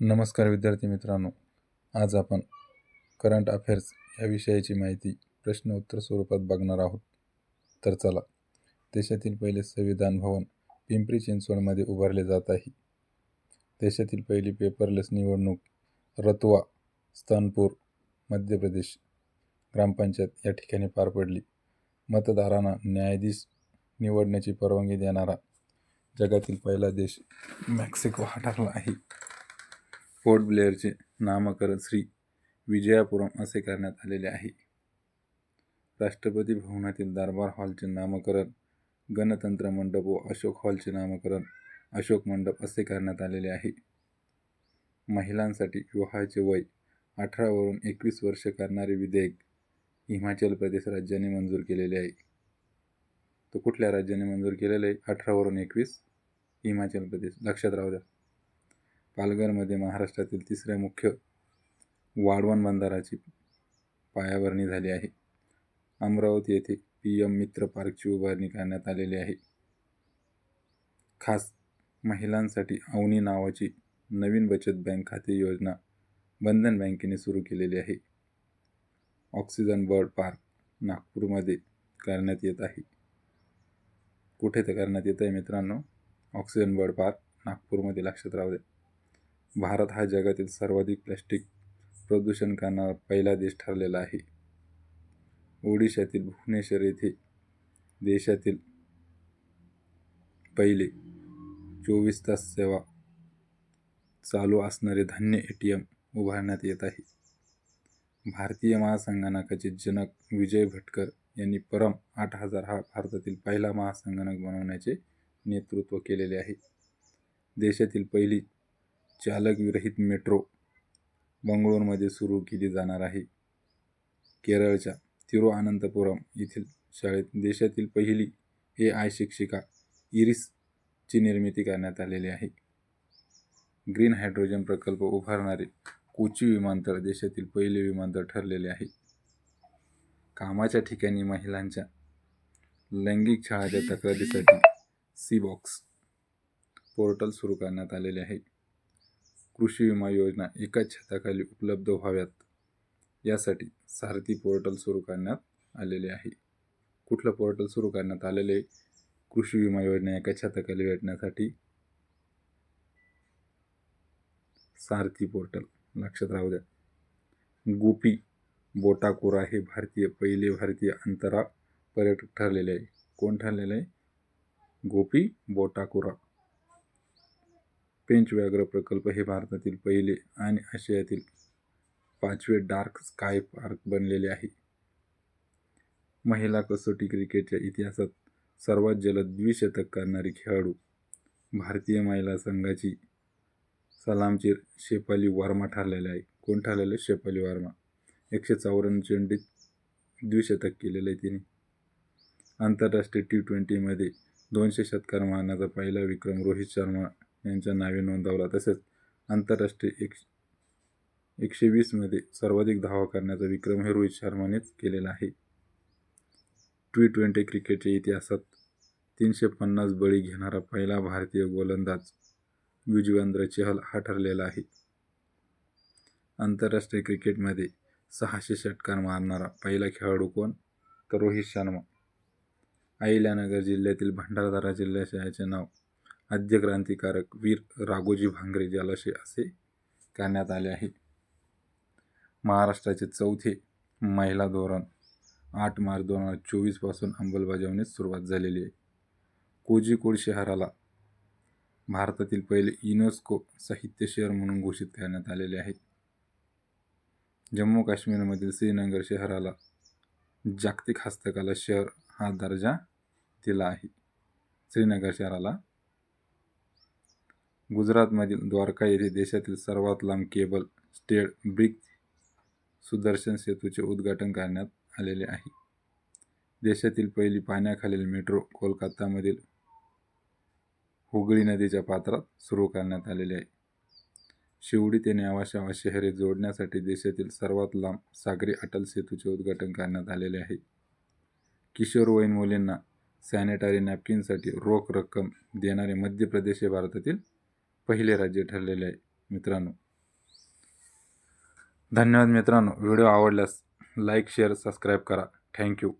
नमस्कार विद्यार्थी मित्रांनो. आज आपण करंट अफेअर्स या विषयाची माहिती प्रश्न उत्तर स्वरूपात बघणार आहोत. तर चला देशातील पहिले संविधान भवन पिंपरी चिंचवडमध्ये उभारले जात आहे. देशातील पहिली पेपरलेस निवडणूक रतवा स्तनपूर मध्य प्रदेश ग्रामपंचायत या ठिकाणी पार पडली. मतदारांना न्यायाधीश निवडण्याची परवानगी देणारा जगातील पहिला देश मेक्सिको हा ठरला आहे. पोर्ट ब्लेअरचे नामकरण श्री विजयापुरम असे करण्यात आलेले आहे. राष्ट्रपती भवनातील दरबार हॉलचे नामकरण गणतंत्र मंडप व अशोक हॉलचे नामकरण अशोक मंडप असे करण्यात आलेले आहे. महिलांसाठी विवाहाचे वय अठरावरून एकवीस वर्ष करणारे विधेयक हिमाचल प्रदेश राज्याने मंजूर केलेले आहे. तो कुठल्या राज्याने मंजूर केलेलं आहे? अठरावरून एकवीस हिमाचल प्रदेश. लक्षात राहू द्या. पालघरमध्ये महाराष्ट्रातील तिसऱ्या मुख्य वाढवण बंधाराची पायाभरणी झाली आहे. अमरावती येथे पी एम मित्र पार्कची उभारणी करण्यात आलेली आहे. खास महिलांसाठी अवनी नावाची नवीन बचत बँक खाते योजना बंधन बँकेने सुरू केलेली आहे. ऑक्सिजन बर्ड पार्क नागपूरमध्ये करण्यात येत आहे. कुठे ते करण्यात येत आहे मित्रांनो? ऑक्सिजन बर्ड पार्क नागपूरमध्ये लक्षात राहू द्या. भारत हा जगातील सर्वाधिक प्लॅस्टिक प्रदूषण करणारा पहिला देश ठरलेला आहे. ओडिशातील भुवनेश्वर येथे देशातील पहिले चोवीस तास सेवा चालू असणारे धान्य ए टी एम उभारण्यात येत आहे. भारतीय महासंगणकाचे जनक विजय भटकर यांनी परम आठ हजार हा भारतातील पहिला महासंगणक बनवण्याचे नेतृत्व केलेले आहे. देशातील पहिली चालकविरहित मेट्रो बंगळूरमध्ये सुरू केली जाणार आहे. केरळच्या तिरुअनंतपुरम येथील शाळेत देशातील पहिली ए आय शिक्षिका इरिसची निर्मिती करण्यात आलेली आहे. ग्रीन हायड्रोजन प्रकल्प उभारणारे कोची विमानतळ देशातील पहिले विमानतळ ठरलेले आहे. कामाच्या ठिकाणी महिलांच्या लैंगिक छळाच्या तक्रारीसाठी सी बॉक्स पोर्टल सुरू करण्यात आलेले आहे. कृषी विमा योजना एकाच छताखाली उपलब्ध व्हाव्यात यासाठी सारथी पोर्टल सुरू करण्यात आलेले आहे. कुठलं पोर्टल सुरू करण्यात आलेले? आहे कृषी विमा योजना एका छताखाली भेटण्यासाठी सारथी पोर्टल लक्षात राहू द्या. गोपी बोटाकुरा हे भारतीय पहिले भारतीय अंतराळ पर्यटक ठरलेले आहे. कोण ठरलेलं? आहे गोपी बोटाकुरा. पेंच व्याघ्र प्रकल्प हे भारतातील पहिले आणि आशियातील पाचवे डार्क स्काय पार्क बनलेले आहे. महिला कसोटी क्रिकेटच्या इतिहासात सर्वात जलद द्विशतक करणारी खेळाडू भारतीय महिला संघाची सलामचीर शेफाली वर्मा ठरलेले आहे. कोण ठरलेले? शेफाली वर्मा. एकशे चौऱ्याण्णव चेंडीत द्विशतक केलेलं आहे तिने. आंतरराष्ट्रीय टी ट्वेंटीमध्ये दोनशे षटकार मारण्याचा पहिला विक्रम रोहित शर्मा यांच्या नावे नोंदवला. तसेच आंतरराष्ट्रीय एक एकशे वीसमध्ये सर्वाधिक धावा करण्याचा विक्रम हे रोहित शर्मानेच केलेला आहे. टी ट्वेंटी क्रिकेटच्या इतिहासात तीनशे पन्नास बळी घेणारा पहिला भारतीय गोलंदाज युजवेंद्र चहल हा ठरलेला आहे. आंतरराष्ट्रीय क्रिकेटमध्ये सहाशे षटकार मारणारा पहिला खेळाडू कोण? तर रोहित शर्मा. अहिल्यानगर जिल्ह्यातील भंडारदारा जिल्ह्याचे याचे नाव आद्य क्रांतिकारक वीर राघोजी भांगरे जलाशय असे करण्यात आले आहे. महाराष्ट्राचे चौथे महिला धोरण आठ मार्च दोन हजार चोवीसपासून अंमलबजावणीस सुरुवात झालेली आहे. कोझिकोड शहराला भारतातील पहिले युनेस्को साहित्य शहर म्हणून घोषित करण्यात आलेले आहे. जम्मू काश्मीरमधील श्रीनगर शहराला जागतिक हस्तकला शहर हा दर्जा दिला आहे. श्रीनगर शहराला गुजरातमधील द्वारका येथे देशातील सर्वात लांब केबल स्टेड ब्रिज सुदर्शन सेतूचे उद्घाटन करण्यात आलेले आहे. देशातील पहिली पाण्याखालील मेट्रो कोलकातामधील हुगळी नदीच्या पात्रात सुरू करण्यात आलेली आहे. शिवडी ते न्यावाशावा शहरे जोडण्यासाठी देशातील सर्वात लांब सागरी अटल सेतूचे उद्घाटन करण्यात आलेले आहे. किशोरवयीन मुलींना सॅनिटरी नॅपकिनसाठी रोख रक्कम देणारे मध्य प्रदेश हे भारतातील पहिले राज्य ठरलेले आहे मित्रांनो. धन्यवाद मित्रांनो. व्हिडिओ आवडल्यास लाईक शेअर सबस्क्राईब करा. Thank you.